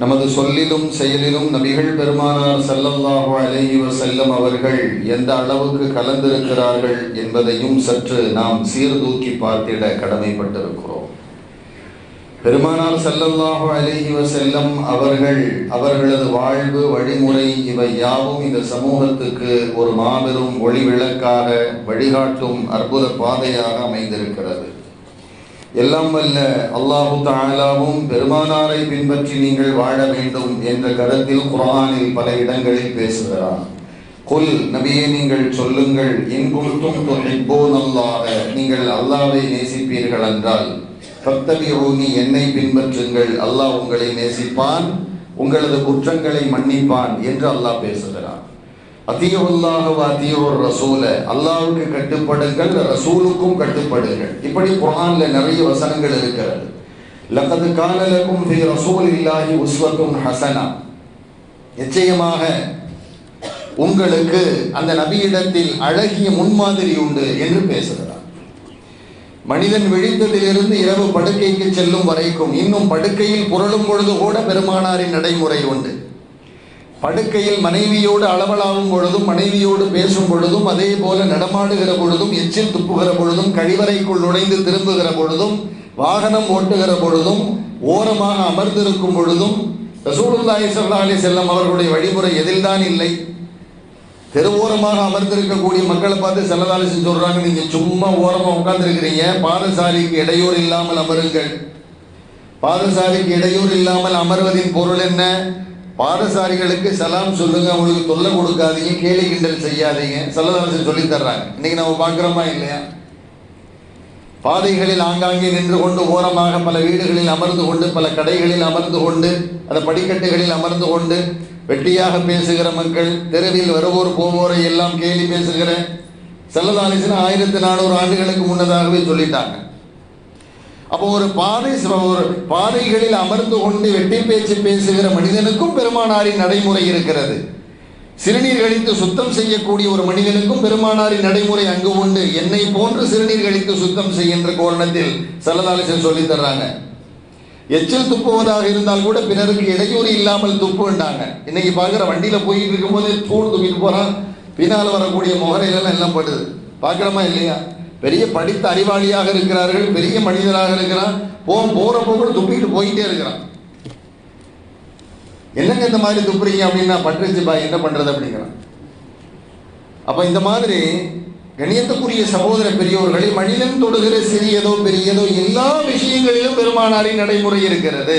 நமது சொல்லிலும் செயலிலும் நபிகள் பெருமானார் ஸல்லல்லாஹு அலைஹி வஸல்லம் அவர்கள் எந்த அளவுக்கு கலந்திருக்கிறார்கள் என்பதையும் சற்று நாம் சீர்தூக்கி பார்த்திட கடமைப்பட்டிருக்கிறோம். பெருமானார் ஸல்லல்லாஹு அலைஹி வஸல்லம் அவர்கள் அவர்களது வாழ்வு வழிமுறை இவை யாவும் இந்த சமூகத்துக்கு ஒரு மாபெரும் ஒளி விளக்காக வழிகாட்டும் அற்புத பாதையாக அமைந்திருக்கிறது. எல்லாம் வல்ல அல்லாஹு தாலாவும் பெருமானாரை பின்பற்றி நீங்கள் வாழ வேண்டும் என்ற கருத்தில் குரானில் பல இடங்களில் பேசுகிறார். கொல் நபியே நீங்கள் சொல்லுங்கள் இன் குன்தும் துஹிப்பூன் அல்லாஹ நீங்கள் அல்லாவை நேசிப்பீர்கள் என்றால் ஃபத்தபிஊனி என்னை பின்பற்றுங்கள் அல்லாஹ் உங்களை நேசிப்பான் உங்களது குற்றங்களை மன்னிப்பான் என்று அல்லாஹ் பேசுகிறான். அதியுல்லாஹ் அதியோர் ரசூல. கட்டுப்படுங்கள் ரசூலுக்கும் கட்டுப்படுங்கள். இப்படி குரான்ல நிறைய வசனங்கள் இருக்கிறது. லகது கான லக்கும் ஃபீ ரசூலில்லாஹி உஸ்வத்துன் நிச்சயமாக உங்களுக்கு அந்த நபியிடத்தில் அழகிய முன்மாதிரி உண்டு என்று பேசுகிறார். மனிதன் விழித்ததிலிருந்து இரவு படுக்கைக்கு செல்லும் வரைக்கும் இன்னும் படுக்கையில் புரளும் பொழுது கூட பெருமானாரின் நடைமுறை உண்டு. படுக்கையில் மனைவியோடு அளவலாகும் பொழுதும் மனைவியோடு பேசும் பொழுதும் அதே போல நடமாடுகிற பொழுதும் எச்சில் துப்புகிற பொழுதும் கழிவறைக்குள் நுழைந்து திரும்புகிற பொழுதும் வாகனம் ஓட்டுகிற பொழுதும் ஓரமாக அமர்ந்திருக்கும் பொழுதும் ரசூலுல்லாஹி ஸல்லல்லாஹு அலைஹி வஸல்லம் அவர்களுடைய வழிமுறை எதில்தான் இல்லை. தெருவோரமாக அமர்ந்திருக்கக்கூடிய மக்களை பார்த்து செல்லதாலிசி சொல்றாங்க நீங்க சும்மா ஓரமா உட்கார்ந்துருக்கிறீங்க. பாதசாரிக்கு இடையூறு இல்லாமல் அமருங்கள். பாதசாரிக்கு இடையூறு இல்லாமல் அமர்வதின் பொருள் என்ன? பாதசாரிகளுக்கு சலாம் சொல்லுங்க அவங்களுக்கு தொல்லை கொடுக்காதீங்க கேலி கிண்டல் செய்யாதீங்க செல்லதாலிசி சொல்லி தர்றாங்க. இன்னைக்கு நம்ம பார்க்குறோமா இல்லையா? பாதைகளில் ஆங்காங்கே நின்று கொண்டு ஓரமாக பல வீடுகளில் அமர்ந்து கொண்டு பல கடைகளில் அமர்ந்து கொண்டு அந்த படிக்கட்டுகளில் அமர்ந்து கொண்டு வெட்டியாக பேசுகிற மக்கள் தெருவில் வருவோர் போவோரை எல்லாம் கேலி பேசுகிற செல்லதானிசன் ஆயிரத்தி நானூறு ஆண்டுகளுக்கு முன்னதாகவே சொல்லிட்டாங்க. அப்போ ஒரு பாதை ஒரு பாதைகளில் அமர்ந்து கொண்டு வெட்டி பேச்சு பேசுகிற மனிதனுக்கும் பெருமானாரின் நடைமுறை இருக்கிறது. சிறுநீர் கழித்து சுத்தம் செய்யக்கூடிய ஒரு மனிதனுக்கும் பெருமானாரின் நடைமுறை அங்கு உண்டு. என்னை போன்று சிறுநீர் கழித்து சுத்தம் செய்கின்ற கோரணத்தில் சல்லதாலிசன் சொல்லி தர்றாங்க. எச்சில் துப்புவதாக இருந்தால் கூட பிறருக்கு இடையூறு இல்லாமல் துப்புண்டாங்க இன்னைக்கு பார்க்குற வண்டியில் போயிட்டு இருக்கும்போது தூள் துப்பிட்டு போகிறான் பின்னால் வரக்கூடிய முகரையிலலாம் எல்லாம் படுது. பார்க்குறோமா இல்லையா? பெரிய படித்த அறிவாளியாக இருக்கிறார்கள் பெரிய மனிதராக இருக்கிறான். போன் போகிற போக துப்பிட்டு போயிட்டே இருக்கிறான். என்னங்க இந்த மாதிரி துப்புறீங்க அப்படின்னா பட்டுச்சு பாய் என்ன பண்ணுறது அப்படிங்கிறான். அப்போ இந்த மாதிரி கணியத்துக்குரிய சகோதர பெரியோர்களை மனிதன் தொடுகிற சிறியதோ பெரியதோ எல்லா விஷயங்களிலும் பெருமானாரின் நடைமுறை இருக்கிறது.